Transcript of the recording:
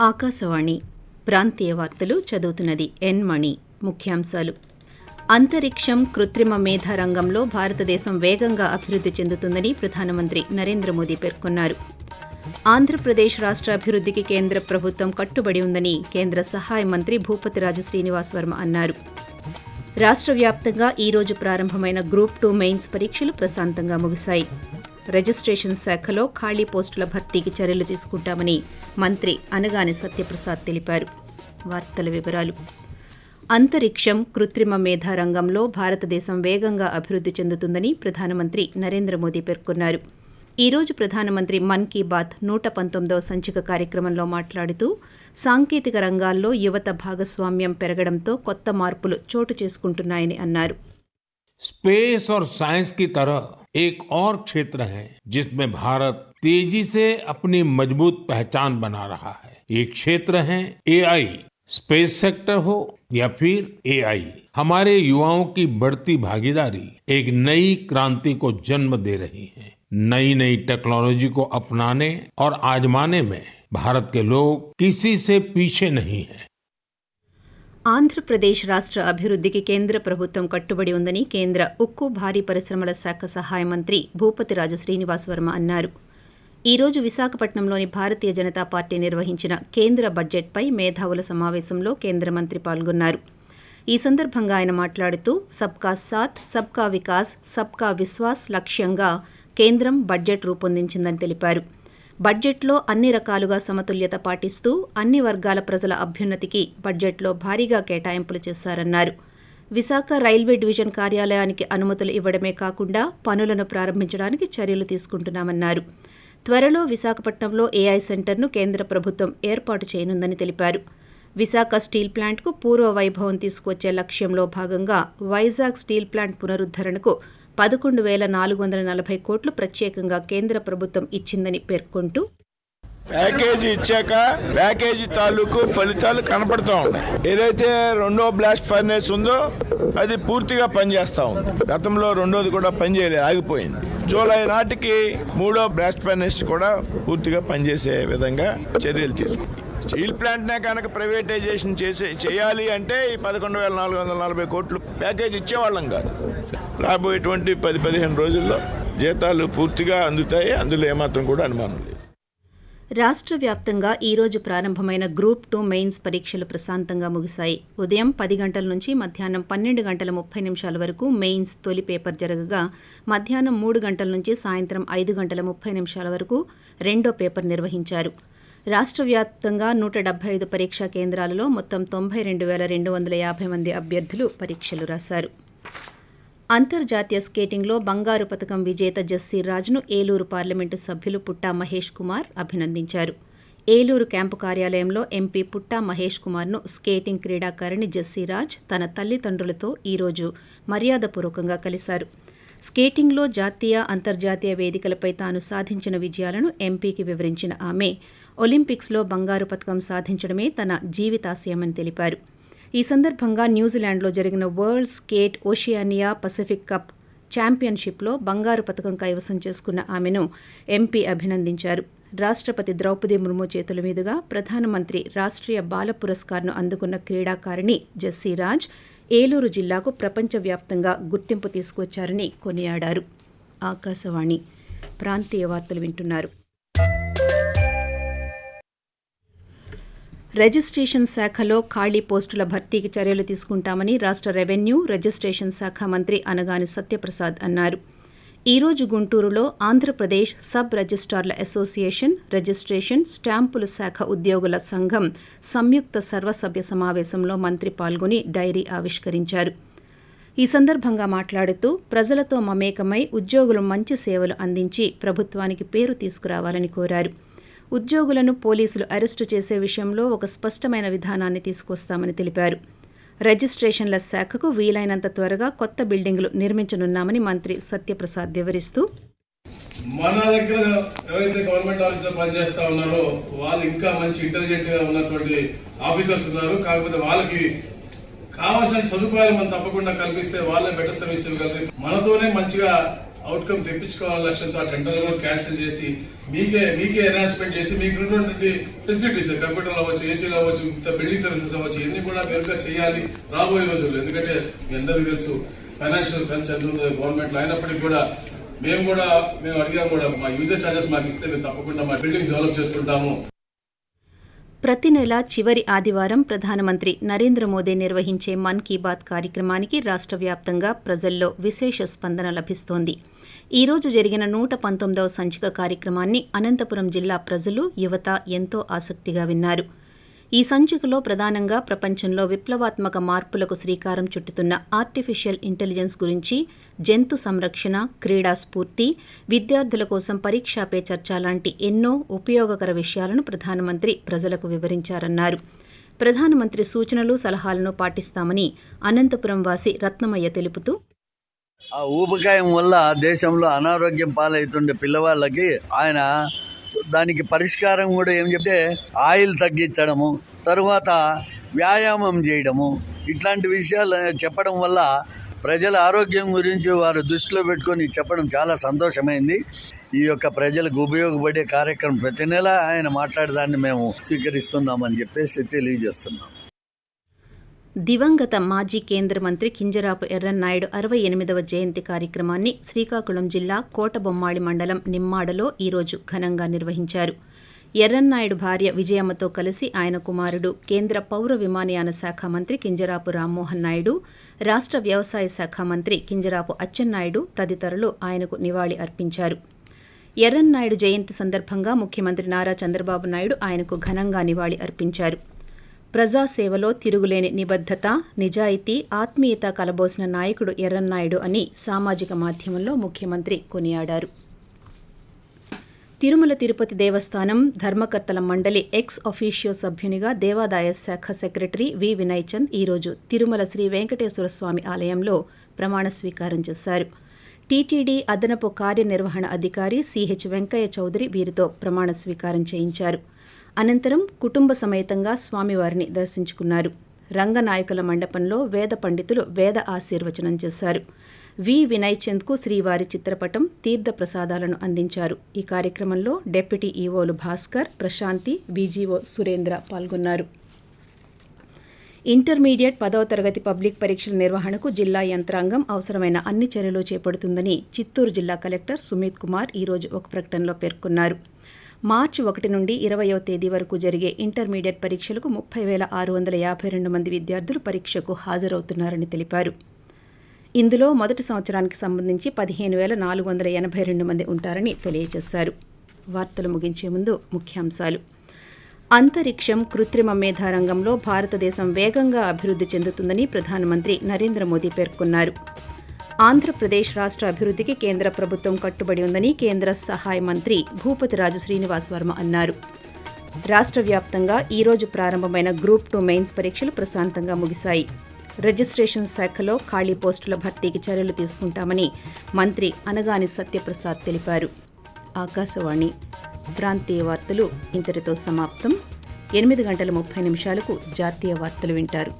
ఆకాశవాణి ప్రాంతీయ వార్తలు చదువుతున్నది ఎన్ మణి. ముఖ్యాంశాలు. అంతరిక్షం కృత్రిమ మేధ రంగంలో భారతదేశం వేగంగా అభివృద్ధి చెందుతుందని ప్రధానమంత్రి నరేంద్ర మోదీ పేర్కొన్నారు. ఆంధ్రప్రదేశ్ రాష్ట్ర అభివృద్ధికి కేంద్ర ప్రభుత్వం కట్టుబడి ఉందని కేంద్ర సహాయ మంత్రి భూపతిరాజు శ్రీనివాస్ వర్మ అన్నారు. రాష్ట్ర వ్యాప్తంగా ఈరోజు ప్రారంభమైన గ్రూప్ టూ మెయిన్స్ పరీక్షలు ప్రశాంతంగా ముగిశాయి. రిజిస్ట్రేషన్ శాఖలో ఖాళీ పోస్టుల భర్తీకి చర్యలు తీసుకుంటామని మంత్రి అనగాని సత్యప్రసాద్ తెలిపారు. వార్తల వివరాలు. అంతరిక్షం కృత్రిమ మేధా రంగంలో భారతదేశం వేగంగా అభివృద్ధి చెందుతుందని ప్రధానమంత్రి నరేంద్ర మోదీ పేర్కొన్నారు. ఈరోజు ప్రధానమంత్రి మన్ కీ బాత్ నూట పంతొమ్మిదవ సంచిక కార్యక్రమంలో మాట్లాడుతూ సాంకేతిక రంగాల్లో యువత భాగస్వామ్యం పెరగడంతో కొత్త మార్పులు చోటు చేసుకుంటున్నాయని అన్నారు. స్పేస్ ఆర్ సైన్స్కి తరహ్ एक और क्षेत्र है जिसमें भारत तेज़ी से अपनी मज़बूत पहचान बना रहा है। ये क्षेत्र है एआई स्पेस सेक्टर हो या फिर एआई हमारे युवाओं की बढ़ती भागीदारी एक नई क्रांति को जन्म दे रही है। नई नई टेक्नोलॉजी को अपनाने और आजमाने में भारत के लोग किसी से पीछे नहीं है। ఆంధ్రప్రదేశ్ రాష్ట్ర అభివృద్ధికి కేంద్ర ప్రభుత్వం కట్టుబడి ఉందని కేంద్ర ఉక్కు భారీ పరిశ్రమల శాఖ సహాయ మంత్రి భూపతిరాజు శ్రీనివాస్ వర్మ అన్నారు. ఈ రోజు విశాఖపట్నంలోని భారతీయ జనతా పార్టీ నిర్వహించిన కేంద్ర బడ్జెట్పై మేధావుల సమావేశంలో కేంద్ర మంత్రి పాల్గొన్నారు. ఈ సందర్భంగా ఆయన మాట్లాడుతూ సబ్కా సాత్ సబ్కా వికాస్ సబ్కా విశ్వాస్ లక్ష్యంగా కేంద్రం బడ్జెట్ రూపొందించిందని తెలిపారు. బడ్జెట్లో అన్ని రకాలుగా సమతుల్యత పాటిస్తూ అన్ని వర్గాల ప్రజల అభ్యున్నతికి బడ్జెట్లో భారీగా కేటాయింపులు చేశారన్నారు. విశాఖ రైల్వే డివిజన్ కార్యాలయానికి అనుమతులు ఇవ్వడమే కాకుండా పనులను ప్రారంభించడానికి చర్యలు తీసుకుంటున్నామన్నారు. త్వరలో విశాఖపట్నంలో ఏఐ సెంటర్ను కేంద్ర ప్రభుత్వం ఏర్పాటు చేయనుందని తెలిపారు. విశాఖ స్టీల్ ప్లాంట్కు పూర్వ వైభవం తీసుకొచ్చే లక్ష్యంలో భాగంగా వైజాగ్ స్టీల్ ప్లాంట్ పునరుద్ధరణకు పదకొండు వేల నాలుగు వందల నలభై కోట్లు ప్రత్యేకంగా కేంద్ర ప్రభుత్వం ఇచ్చిందని పేర్కొంటూ ప్యాకేజీ ఇచ్చాక ప్యాకేజీ తాలూకు ఫలితాలు కనపడతా ఉన్నాయి. ఏదైతే రెండో బ్లాస్ట్ ఫర్నేస్ ఉందో అది పూర్తిగా పనిచేస్తా ఉంది. గతంలో రెండోది కూడా పనిచేయలేదు ఆగిపోయింది. జూలై నాటికి మూడో బ్లాస్ట్ ఫర్నేస్ కూడా పూర్తిగా పనిచేసే విధంగా చర్యలు తీసుకుంది. స్టీల్ ప్లాంట్నే కనుక ప్రైవేటైజేషన్ చేసే చేయాలి అంటే ఈ పదకొండు వేల నాలుగు వందల నలభై కోట్లు ప్యాకేజ్ ఇచ్చేవాళ్ళం కాదు. రాబోయేటువంటి పది పదిహేను రోజుల్లో జీతాలు పూర్తిగా అందుతాయి అందులో ఏమాత్రం కూడా అనుమానం లేదు. రాష్ట్ర వ్యాప్తంగా ఈరోజు ప్రారంభమైన గ్రూప్ టూ మెయిన్స్ పరీక్షలు ప్రశాంతంగా ముగిశాయి. ఉదయం పది గంటల నుంచి మధ్యాహ్నం పన్నెండు గంటల ముప్పై నిమిషాల వరకు మెయిన్స్ తొలి పేపర్ జరగగా మధ్యాహ్నం మూడు గంటల నుంచి సాయంత్రం ఐదు గంటల ముప్పై నిమిషాల వరకు రెండో పేపర్ నిర్వహించారు. రాష్ట్ర వ్యాప్తంగా నూట డెబ్బై ఐదు పరీక్షా కేంద్రాలలో మొత్తం తొంభై రెండు వేల రెండు వందల యాభై మంది అభ్యర్థులు పరీక్షలు రాశారు. అంతర్జాతీయ స్కేటింగ్లో బంగారు పథకం విజేత జస్సీ రాజ్ను ఏలూరు పార్లమెంటు సభ్యులు పుట్టా మహేష్ కుమార్ అభినందించారు. ఏలూరు క్యాంపు కార్యాలయంలో ఎంపీ పుట్టా మహేష్ కుమార్ను స్కేటింగ్ క్రీడాకారిణి జస్సీరాజ్ తన తల్లిదండ్రులతో ఈరోజు మర్యాదపూర్వకంగా కలిశారు. స్కేటింగ్లో జాతీయ అంతర్జాతీయ వేదికలపై తాను సాధించిన విజయాలను ఎంపీకి వివరించిన ఆమె ఒలింపిక్స్లో బంగారు పథకం సాధించడమే తన జీవితాశయమని తెలిపారు. ఈ సందర్భంగా న్యూజిలాండ్లో జరిగిన world skate Oceania Pacific cup ఛాంపియన్షిప్లో బంగారు పథకం కైవసం చేసుకున్న ఆమెను ఎంపీ అభినందించారు. రాష్ట్రపతి ద్రౌపది ముర్ము చేతుల మీదుగా ప్రధానమంత్రి రాష్ట్రీయ బాల పురస్కార్ను అందుకున్న క్రీడాకారిణి జస్సీరాజ్ ఏలూరు జిల్లాకు ప్రపంచవ్యాప్తంగా గుర్తింపు తీసుకొచ్చారని కొనియాడారు. ఆకాశవాణి ప్రాంతీయ వార్తలు వింటున్నారు. రిజిస్ట్రేషన్ శాఖలో ఖాళీ పోస్టుల భర్తీకి చర్యలు తీసుకుంటామని రాష్ట్ర రెవెన్యూ రిజిస్ట్రేషన్ శాఖ మంత్రి అనగాని సత్యప్రసాద్ అన్నారు. ఈరోజు గుంటూరులో ఆంధ్రప్రదేశ్ సబ్ రిజిస్ట్రార్ల అసోసియేషన్ రిజిస్ట్రేషన్ స్టాంపుల శాఖ ఉద్యోగుల సంఘం సంయుక్త సర్వసభ్య సమావేశంలో మంత్రి పాల్గొని డైరీ ఆవిష్కరించారు. ఈ సందర్భంగా మాట్లాడుతూ ప్రజలతో మమేకమై ఉద్యోగులు మంచి సేవలు అందించి ప్రభుత్వానికి పేరు తీసుకురావాలని కోరారు. ఉద్యోగులను పోలీసులు అరెస్టు చేసే విషయంలో ఒక స్పష్టమైన విధానాన్ని తీసుకొస్తామని తెలిపారు. రిజిస్ట్రేషన్ల శాఖకు వీలైనంత త్వరగా కొత్త బిల్డింగులు నిర్మించనున్నామని మంత్రి సత్యప్రసాద్ వివరిస్తూ మన దగ్గర ఎవరైతే గవర్నమెంట్ ఆఫీసులో పనిచేస్తా ఉన్నారో వాళ్ళు ఇంకా మంచి ఇంటెలిజెంట్గా ఉన్నటువంటి ఆఫీసర్స్ ఉన్నారు. కాకపోతే వాళ్ళకి కావాల్సిన సదుపాయాలు మనం తప్పకుండా కల్పిస్తే వాళ్ళే బెటర్ సర్వీస్ ఇవ్వగలరు. మనతోనే మంచిగా అవుట్కమ్ తెప్పించుకోవాలనే లక్ష్యంతో ఆ టెండర్ కూడా క్యాన్సిల్ చేసి మీకే మీకే అనౌన్స్మెంట్ చేసి మీకు ఉన్నటువంటి ఫెసిలిటీస్ కంప్యూటర్లు అవ్వచ్చు ఏసీలు అవ్వచ్చు ఇంత బిల్డింగ్ సర్వీసెస్ అవ్వచ్చు ఇవన్నీ కూడా మెరుగ్గా చేయాలి రాబోయే రోజుల్లో. ఎందుకంటే మీ అందరికీ తెలుసు ఫైనాన్షియల్ క్రంచ్ ఎంత ఉందో గవర్నమెంట్లో అయినప్పటికీ కూడా మేము కూడా మేము అడిగాము కూడా మా యూజర్ ఛార్జెస్ మాకు ఇస్తే మేము తప్పకుండా మా బిల్డింగ్స్ డెవలప్ చేసుకుంటాము. ప్రతి నెల చివరి ఆదివారం ప్రధానమంత్రి నరేంద్ర మోదీ నిర్వహించే మన్ కీ బాత్ కార్యక్రమానికి రాష్ట్ర వ్యాప్తంగా ప్రజల్లో విశేష స్పందన లభిస్తోంది. ఈ రోజు జరిగిన నూట పంతొమ్మిదవ సంచిక కార్యక్రమాన్ని అనంతపురం జిల్లా ప్రజలు యువత ఎంతో ఆసక్తిగా విన్నారు. ఈ సంచికలో ప్రధానంగా ప్రపంచంలో విప్లవాత్మక మార్పులకు శ్రీకారం చుట్టుతున్న ఆర్టిఫిషియల్ ఇంటెలిజెన్స్ గురించి జంతు సంరక్షణ క్రీడా స్ఫూర్తి విద్యార్థుల కోసం పరీక్షా పే చర్చ లాంటి ఎన్నో ఉపయోగకర విషయాలను ప్రధానమంత్రి ప్రజలకు వివరించారన్నారు. ప్రధానమంత్రి సూచనలు సలహాలను పాటిస్తామని అనంతపురం వాసి రత్నమయ్య తెలుపుతూ ఆ ఊబకాయం వల్ల దేశంలో అనారోగ్యం పాలవుతుండే పిల్లవాళ్ళకి ఆయన దానికి పరిష్కారం కూడా ఏం చెప్తే ఆయిల్ తగ్గించడము తరువాత వ్యాయామం చేయడము. ఇట్లాంటి విషయాలు చెప్పడం వల్ల ప్రజల ఆరోగ్యం గురించి వారు దృష్టిలో పెట్టుకొని చెప్పడం చాలా సంతోషమైంది. ఈ యొక్క ప్రజలకు ఉపయోగపడే కార్యక్రమం ప్రతి నెల ఆయన మాట్లాడేదాన్ని మేము స్వీకరిస్తున్నామని చెప్పేసి తెలియజేస్తున్నాం. దివంగత మాజీ కేంద్ర మంత్రి కింజరాపు ఎర్రన్నాయుడు అరవై ఎనిమిదవ జయంతి కార్యక్రమాన్ని శ్రీకాకుళం జిల్లా కోటబొమ్మాళి మండలం నిమ్మాడలో ఈరోజు ఘనంగా నిర్వహించారు. ఎర్రన్నాయుడు భార్య విజయమ్మతో కలిసి ఆయన కుమారుడు కేంద్ర పౌర విమానయాన శాఖ మంత్రి కింజరాపు రామ్మోహన్ నాయుడు రాష్ట్ర వ్యవసాయ శాఖ మంత్రి కింజరాపు అచ్చెన్నాయుడు తదితరులు ఆయనకు నివాళి అర్పించారు. ఎర్రన్నాయుడు జయంతి సందర్భంగా ముఖ్యమంత్రి నారా చంద్రబాబు నాయుడు ఆయనకు ఘనంగా నివాళి అర్పించారు. ప్రజాసేవలో తిరుగులేని నిబద్ధత నిజాయితీ ఆత్మీయత కలబోసిన నాయకుడు ఎర్రన్నాయుడు అని సామాజిక మాధ్యమంలో ముఖ్యమంత్రి కొనియాడారు. తిరుమల తిరుపతి దేవస్థానం ధర్మకర్తల మండలి ఎక్స్ అఫీషియో సభ్యునిగా దేవాదాయ శాఖ సెక్రటరీ వి. వినయ్ చంద్ ఈరోజు తిరుమల శ్రీ వెంకటేశ్వర స్వామి ఆలయంలో ప్రమాణ స్వీకారం చేశారు. టీటీడీ అదనపు కార్యనిర్వహణ అధికారి సిహెచ్ వెంకయ్య చౌదరి వీరితో ప్రమాణ స్వీకారం చేయించారు. అనంతరం కుటుంబ సమేతంగా స్వామివారిని దర్శించుకున్నారు. రంగనాయకుల మండపంలో వేద పండితులు వేద ఆశీర్వచనం చేశారు. వి. వినయ్ చంద్కు శ్రీవారి చిత్రపటం తీర్థ ప్రసాదాలను అందించారు. ఈ కార్యక్రమంలో డెప్యూటీ ఈవోలు భాస్కర్ ప్రశాంతి బీజీఓ సురేంద్ర పాల్గొన్నారు. ఇంటర్మీడియట్ పదవ తరగతి పబ్లిక్ పరీక్షల నిర్వహణకు జిల్లా యంత్రాంగం అవసరమైన అన్ని చర్యలు చేపడుతుందని చిత్తూరు జిల్లా కలెక్టర్ సుమిత్ కుమార్ ఈరోజు ఒక ప్రకటనలో పేర్కొన్నారు. మార్చి ఒకటి నుండి ఇరవయో తేదీ వరకు జరిగే ఇంటర్మీడియట్ పరీక్షలకు ముప్పై వేల ఆరు వందల యాభై రెండు మంది విద్యార్థులు పరీక్షకు హాజరవుతున్నారని తెలిపారు. ఇందులో మొదటి సంవత్సరానికి సంబంధించి పదిహేను వేల నాలుగు వందల ఎనభై రెండు మంది ఉంటారని తెలియజేశారు. వార్తలు ముగించే ముందు ముఖ్యాంశాలు. అంతరిక్షం కృత్రిమ మేధా రంగంలో భారతదేశం వేగంగా అభివృద్ధి చెందుతుందని ప్రధానమంత్రి నరేంద్ర మోదీ పేర్కొన్నారు. ఆంధ్రప్రదేశ్ రాష్ట్ర అభివృద్ధికి కేంద్ర ప్రభుత్వం కట్టుబడి ఉందని కేంద్ర సహాయ మంత్రి భూపతిరాజు శ్రీనివాస్ వర్మ అన్నారు. రాష్ట్ర వ్యాప్తంగా ఈ రోజు ప్రారంభమైన గ్రూప్ టూ మెయిన్స్ పరీక్షలు ప్రశాంతంగా ముగిశాయి. రిజిస్ట్రేషన్ శాఖలో ఖాళీ పోస్టుల భర్తీకి చర్యలు తీసుకుంటామని మంత్రి అనగాని సత్యప్రసాద్ తెలిపారు. ఆకాశవాణి ప్రాంతీయ వార్తలు ఇంతటితో సమాప్తం. ఎనిమిది గంటల ముప్పై నిమిషాలకు జాతీయ వార్తలు వింటారు.